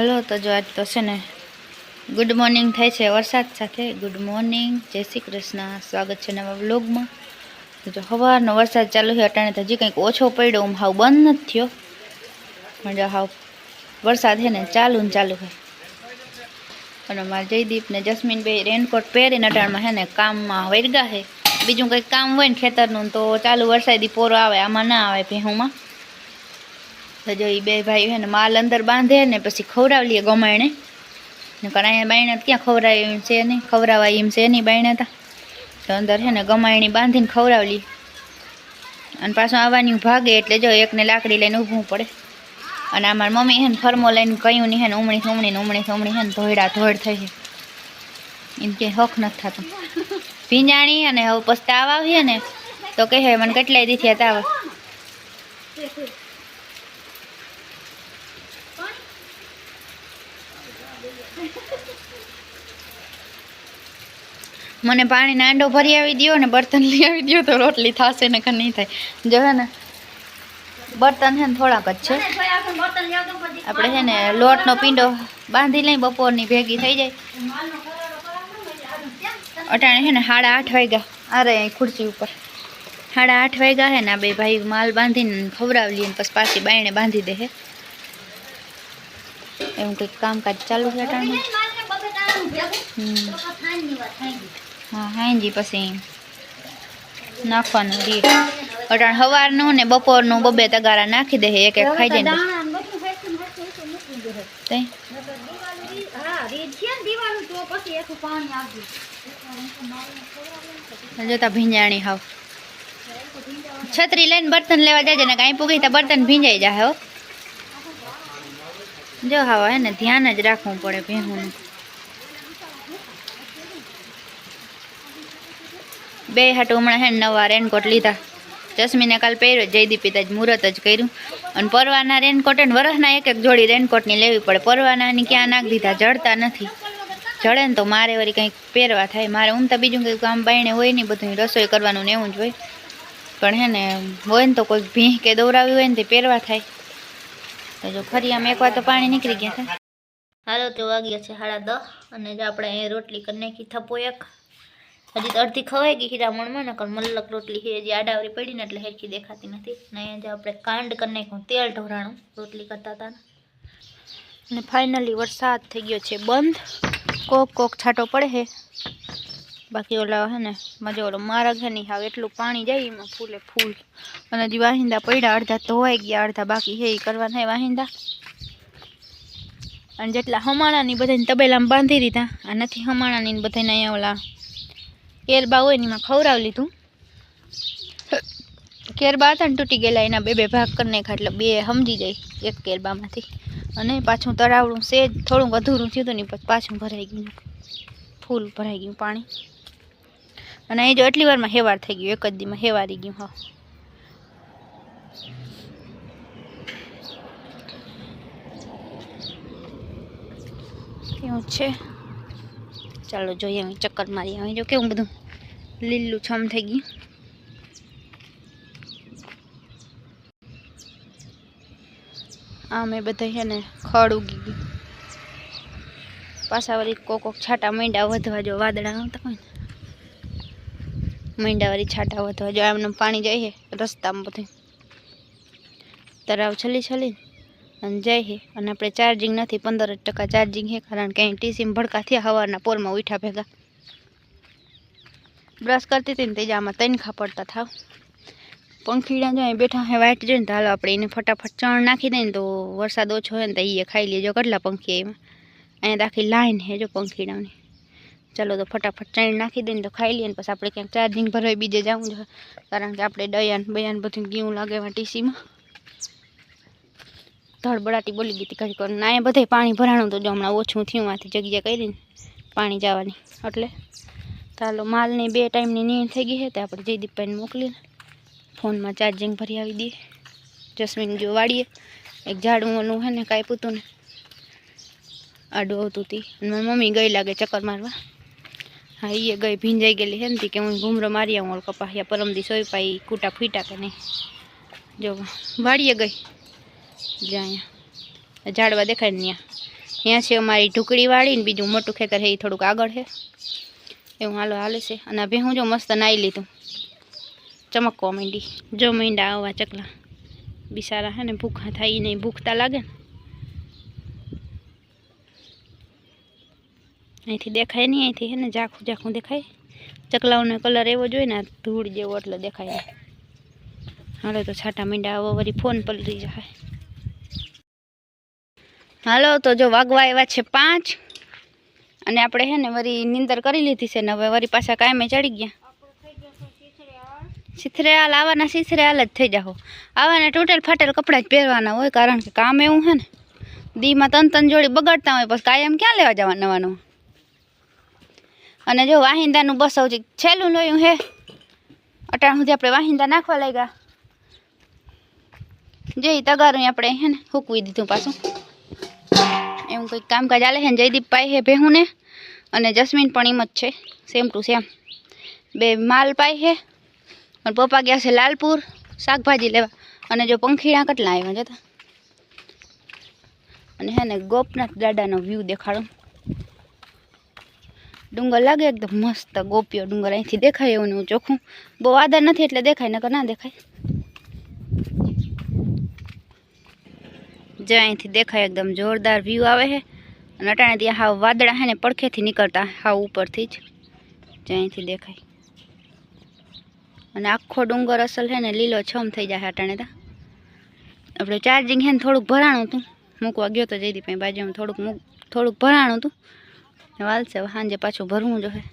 હાલો, તો જો આજ તો છે ને ગુડ મોર્નિંગ થાય છે, વરસાદ સાથે. ગુડ મોર્નિંગ જય શ્રી કૃષ્ણ. સ્વાગત છે નવા વ્લોગમાં જો સવારનો વરસાદ ચાલુ છે અટાણે તો હજી કંઈક ઓછો પડ્યો. આમ હાવ બંધ નથી થયો. પણ જો હાવ વરસાદ છે ને ચાલુ ને ચાલુ છે. અને મારા જયદીપ ને જસ્મીનભાઈ રેનકોટ પહેરીને અટાણમાં છે ને કામમાં વરગા છે. બીજું કંઈક કામ હોય ને ખેતરનું તો ચાલુ વરસાદી પોરો આવે, આમાં ના આવે ભેહુંમાં. તો જો એ બે ભાઈ છે ને માલ અંદર બાંધે ને પછી ખવડાવી લઈએ ગમાયણે નકર અહીંયા બાયણે ક્યાં ખવડાવે એમ છે નહીં, ખવડાવાય એમ છે નહીં બાયણા હતા તો અંદર છે ને ગમાયણી બાંધીને ખવડાવી અને પાછું આવવાની ભાગે એટલે જો એકને લાકડી લઈને ઊભું પડે. અને અમારી મમ્મી હે ને ફરમો લઈને કહ્યું નહીં હે ને ઉમણી ઉમણી ઉમણી ઉમણી હે ને ધોયડા ધોડ થઈ છે. એમ કે હક નથી થતું. ભીંજાણી અને હવે પછી તાવ આવીએ ને, તો કહે મને કેટલાય દીથી તાવ મને પાણીનો આંડો ભરી આવી દ્યો ને બર્તન લઈ આવી દ્યો તો રોટલી થશે ને કે નહીં થાય. જો હે ને બર્તન છે ને થોડાક જ છે. આપણે છે ને લોટનો પીંડો બાંધી લઈ બપોરની ભેગી થઈ જાય. અટાણે છે ને સાડા આઠ વાગ્યા. અરે ખુરશી ઉપર. સાડા આઠ વાગ્યા છે ને આ બે ભાઈ માલ બાંધીને ખવડાવી લઈએ ને પછી પાછી બાયણે બાંધી દે હે. એવું કંઈક કામકાજ ચાલુ છે અટાણે. હમ. હાંજી પછી નાખવાનું રી અટાણ સવારનું ને બપોરનું બબે તગારા નાખી દે એક એક ખાઈ જાય ને તઈ જોતા ભીંજાણી હાવ. છત્રી લઈને બર્તન લેવા જાય ને કાંઈ પૂગી તો બર્તન ભીંજાઈ જાય હો. જો હાવ હે ને ધ્યાન જ રાખવું પડે ભેહુંનું. બે હાટું હમણાં હે નવા રેનકોટ લીધા. જસ્મીને કાલ પહેર્યો, જયદીપી જ મુહૂર્ત જ કર્યું. અને પરવાના રેનકોટ અને વરસના એક એક જોડી રેનકોટની લેવી પડે. પરવાનાની ક્યાં નાખી દીધા? જડતા નથી. જડે ને તો મારે વળી કંઈક પહેરવા થાય. મારે ઉમતા બીજું કંઈક કામ બાયણે હોય નહીં બધું રસોઈ કરવાનું ને એવું જ હોય. પણ હે ને, હોય ને તો કોઈ ભીંહ કે દોરાવી હોય ને તે પહેરવા થાય. તો જો ફરી આમ એકવાર તો પાણી નીકળી ગયા થાય હાલો, તો વાગ્યા છે સાડા દસ. અને આપણે રોટલી કરી નાખી થપો એક. હજી તો અડધી ખવાઈ ગઈ હીરામણમાં નકર મલ્લક રોટલી છે, હજી આડાવરી પડી ને એટલે હેરખી દેખાતી નથી. ને અહીંયા જે આપણે કાંડ કરી નાખ્યું, તેલ ઢોરાણું રોટલી કરતા હતા. અને ફાઇનલી વરસાદ થઈ ગયો છે બંધ. કોક કોક છાંટો પડે હે બાકી ઓલા હે ને, મજા ઓલો મારા છે નહીં આવે એટલું પાણી જાય એમાં ફૂલે ફૂલ. અને હજી વાહિંદા પડ્યા, અડધા ધોવાઈ ગયા, અડધા બાકી હે એ કરવા થાય વાહિંદા. અને જેટલા હમાણાની બધાને તબેલામાં બાંધી દીધા, આ નથી હમાણાની બધાને અહીંયા ઓલા કેરબા હોય ને એમાં ખવડાવી લીધું. કેરબા હતા ને તૂટી ગયેલા, એના બે બે ભાગ કરી નાખ્યા, એટલે બે સમજી જાય એક કેરબામાંથી. અને પાછું તળાવડું સેજ થોડુંક અધૂરું થયું હતું ને, પછી ભરાઈ ગયું. ફૂલ ભરાઈ ગયું પાણી. અને એ જો એટલી વારમાં હેવાર થઈ ગયું, એક જ દીમાં હેવારી ગયું, હા. કેવું છે. ચાલો જોઈએ ચક્કર મારી આવી, જો કેવું બધું. લીલું છમ થઈ ગયું. આમે બધા છે ને ખડ ઉગી ગયું. પાછા વળી કોક કોક છાટા મીંડા વધવા જો વાદળા આવતા હોય ને. મીંડાવાળી છાટા વધવા જો આમને પાણી છે રસ્તામાં બધે. તરાવ છલી છલી અને છે અને આપણે ચાર્જિંગ નથી, પંદર ટકા ચાર્જિંગ છે કારણ કે અહીં ટીસીમાં ભડકા થયા હવારના પોરમાં ઉઠા ભેગા. બ્રશ કરતી હતી ને તે જ આમાં તનખા થાવ પંખીડા જો બેઠા હે વાઈટ જોઈને તો હાલો આપણે એને ફટાફટ ચણ નાખી દઈએ ને તો વરસાદ ઓછો હોય ને તો એ ખાઈ લેજો કેટલા પંખી એમાં અહીંયા રાખી લાઈન હે જો પંખીડાની ચાલો તો ફટાફટ ચણ નાખી દઈએ ને તો ખાઈ લઈએ ને પછી આપણે ક્યાંક ચાર્જિંગ ભરાય બીજે જવું જોઈએ કારણ કે આપણે ડયાન બયાન બધું ગીવું લાગે એમાં ટીસીમાં. ધડબડાટી બોલી ગઈ હતી ઘડી ના એ બધે પાણી ભરાણું તો જો હમણાં ઓછું થયું માંથી જગ્યા કરીને પાણી જવાની. એટલે ચાલો, માલની બે ટાઈમની નીણ થઈ ગઈ છે, તો આપણે જયદીપભાઈને મોકલીને ફોનમાં ચાર્જિંગ ભરી આવી દઈએ. જસ્મીન જો વાળીએ, એક ઝાડું ઓલું હે ને કાંઈ પૂતું ને, આડું આવતું હતી મારી મમ્મી ગઈ લાગે ચક્કર મારવા. હા એ ગઈ ભીંજાઈ ગયેલી હે ને કે હું ઘૂમરો મારી આવું ઓળ કપાસિયા પરમદી સોય પાઈ કૂટા ફીટા કે નહીં. જો, વાળીએ ગઈ. જ્યાં ઝાડવા દેખાય ને ત્યાં. ત્યાં છે અમારી ઢુકડીવાળી ને બીજું મોટું ખેતર છે એ થોડુંક આગળ છે. એવું હાલો હાલે છે. અને હવે હું જો મસ્ત નાહી લીધું. ચમકવા માંડી. જો મીંડા આવા ચકલા. બિસારા હે ને ભૂખા થાય નહીં, ભૂખતા લાગે ને. અહીંથી દેખાય નહીં, અહીંથી હે ને ઝાખું ઝાખું દેખાય. ચકલાઓનો કલર એવો જોઈએ ને ધૂળ જેવો એટલે દેખાય. હાલો તો છાટા મીંડા આવો, વળી ફોન પલરી જાય હાલો તો જો વાગવા એવા છે પાંચ. અને આપણે હે ને વળી નિંદર કરી લીધી છે ને હવે વળી પાછા કાયમે ચડી ગયા. સિથરેહાલ આવાના સિથરેહાલ જ થઈ જાઓ આવાને તૂટેલ ફાટેલ કપડાં જ પહેરવાના હોય કારણ કે કામ એવું હે ને, દીમાં તન તન જોડી બગાડતા હોય પછી કાયમ ક્યાં લેવા જવા નવા નવા અને જો વાહિંદાનું બસ હજી છેલ્લું લોયું હે, અટાણ સુધી આપણે વાહિંદા નાખવા લાગ્યા. જે તગારું આપણે હે ને હૂકવી દીધું પાછું. એવું કંઈક કામકાજ ચાલે છે ને જયદીપ પાય છે ભેહું ને અને જસ્મીન પણ એમ જ છે સેમ ટુ સેમ બે માલ પાય છે, અને પપ્પા ગયા છે લાલપુર શાકભાજી લેવા. અને જો પંખીડા કેટલા આવ્યા જતા. અને હે ને ગોપનાથ દાદાનો વ્યૂ દેખાડો. ડુંગર લાગે એકદમ મસ્ત ગોપ્યો ડુંગર અહીંથી દેખાય એવું એવું ચોખ્ખું. બહુ આદર નથી એટલે દેખાય, નકર ના દેખાય. જે અહીંથી દેખાય એકદમ જોરદાર વ્યૂ આવે છે. અને અટાણે ત્યાં હાવ વાદળા છે ને પડખેથી નીકળતા હાવ ઉપરથી જ જે અહીંથી દેખાય. અને આખો ડુંગર અસલ છે ને લીલો છમ થઈ જાય અટાણે ત્યાં આપણે ચાર્જિંગ છે ને થોડુંક ભરાણું હતું. મૂકવા ગયો તો જયદીપ બાજુમાં થોડુંક થોડુંક ભરાણું હતું. વાલશે સાંજે પાછું ભરવું જોઈએ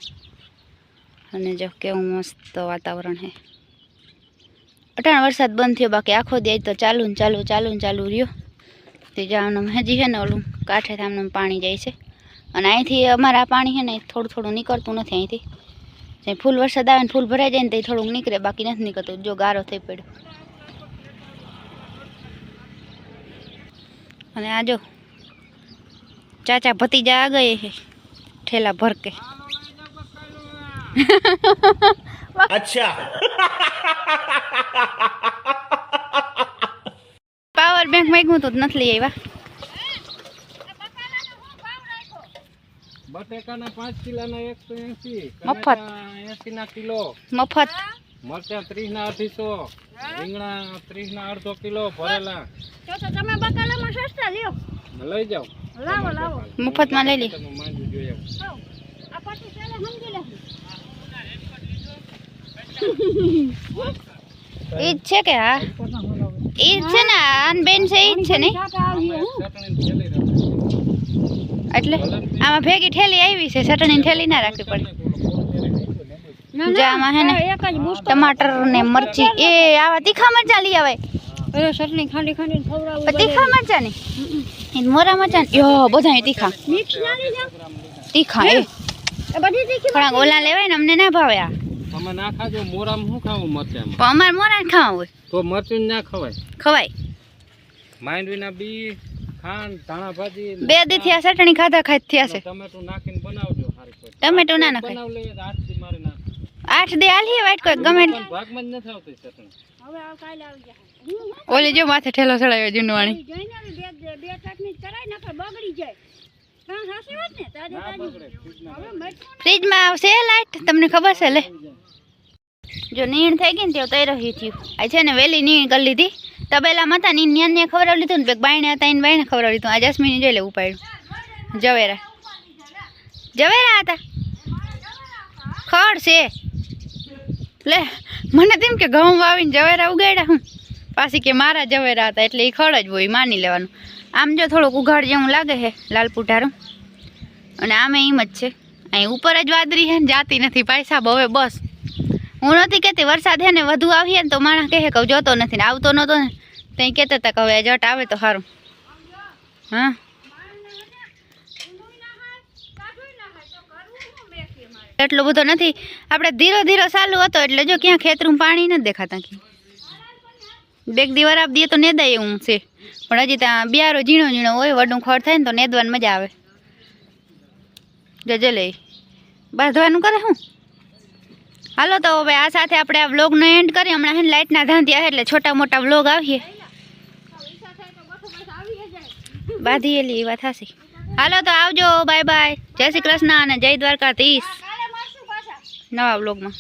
અને જો કેવું મસ્ત વાતાવરણ છે. અટાણ વરસાદ બંધ થયો, બાકી આખો દી તો ચાલુ ને ચાલુ ચાલુ ને ચાલુ રહ્યો. તે હજી છે ને ઓલું કાંઠે થામનું પાણી જાય છે. અને અહીંથી અમારા પાણી છે ને થોડું થોડું નીકળતું નથી અહીંથી. જે ફૂલ વરસાદ આવે ને ફૂલ ભરાઈ જાય ને તે થોડુંક નીકળે, બાકી નથી નીકળતું. જો ગારો થઈ પડ્યો. અને આ જો ચાચા ભતીજા આ ગયે છે ઠેલા ભર કે. ક્યાંક માગ્યું હતું નથી લઈ આવ્યા. બટેકાના પાંચ કિલોના એકસો એસી મફત. એસી કિલો. મફત. મરચા ત્રીસ ના અઢીસો અડધો કિલો ભરેલા. તમે બકાલામાં લઈ જાઓ. મફતમાં ઈ છે કે હા ઈ છે ને આન બેન છે ઈ છે ને. એટલે આમાં ભેગી ઠેલી આવી છે ચટણી ઠેલી ના રાખવી પડે. જે હે ને ટમાટર ને મરચી એ આવા તીખા મરચા લઈ આવે. ચટણી ખાંડી ખાંડી ખવડાવું તીખા મરચા ને? એ મોરા મરચા ને? યો બધા તીખા. તીખા એ. બધી ઓલા લેવાય ને અમને ના ભાવે આ. તમે ના ખાજો મોરામાં શું ખાવું મરચાં પણ અમારે મોરા ખાવા હોય. તો મરચું ના ખવાય. ખવાય. માંડવીના બી ખાંડ ધાણા ભાજી બે દી થી આ ચટણી ખાધા ખાઈ થયા છે. ટમેટું નાખીને બનાવજો સારી કોઈ. ટમેટું ના નાખાય. બનાવ લઈએ આઠ દી મારે ના આઠ દે આલીએ વાટ કોઈ ગમે ભાગમાં જ નથી આવતી ચટણી. હવે આ કાલે આવી જાય ઓલી જો માથે ઠેલો ચડાવ્યો જૂનવાણી. જઈને બે બે ચટણી કરાય નકર બગડી જાય. ફ્રીજમાં આવશે લાઈટ? તમને ખબર છે લે. જો નીણ થઈ ગઈ ને તે રહ્યું થયું. આ છે ને વહેલી નીણ કરી લીધી. તબેલામાં હતા નીણ ન્યાન ખવડાવી લીધું ને બાયણે હતા, એને બાયણે ખવડાવી લીધું. આ જસ્મીને જોઈ લેવું ઉપાડ્યું. જવેરા. જવેરા હતા. ખડ છે. લે, મને તેમ કે ઘઉં વાવીને જવેરા ઉગાડ્યા હું. પાછી કે મારા જવેરા હતા એટલે એ ખડ જ હોય માની લેવાનું. આમ જો થોડુંક ઉઘાડ જેવું લાગે છે લાલ અને આમે એમ જ છે. અહીં ઉપર જ વાદળી છે ને જાતી નથી સાહેબ હવે બસ. હું નથી કહેતી વરસાદ છે ને વધુ આવીએ ને તો માણસ કહે કે જોતો નથી ને આવતો નહોતો ને, ત્યાં કહેતા હતા કે હવે જટ આવે તો સારું. હા. એટલો બધો નથી. આપણે ધીરો ધીરો ચાલુ હતો એટલે જો ક્યાં ખેતરું પાણી નથી દેખાતા બેગ દીવાર આપ દઈએ તો નેદાય એવું છે. પણ હજી ત્યાં બિયારો ઝીણો ઝીણો હોય વડું ખોડ થાય ને તો નેદવાની મજા આવે. જજો લઈ. બાંધવાનું કરે હું? હાલો તો હવે આ સાથે આપણે આ વ્લોગનો એન્ડ કરીએ. હમણાં હે લાઇટના ધાંધ્યા એટલે છોટા મોટા વ્લોગ આવીએ. બાંધીએલી એ વાત થશે હાલો તો આવજો બાય બાય જય શ્રી કૃષ્ણ અને જય દ્વારકાધીશ. કાલે નવા બ્લોગમાં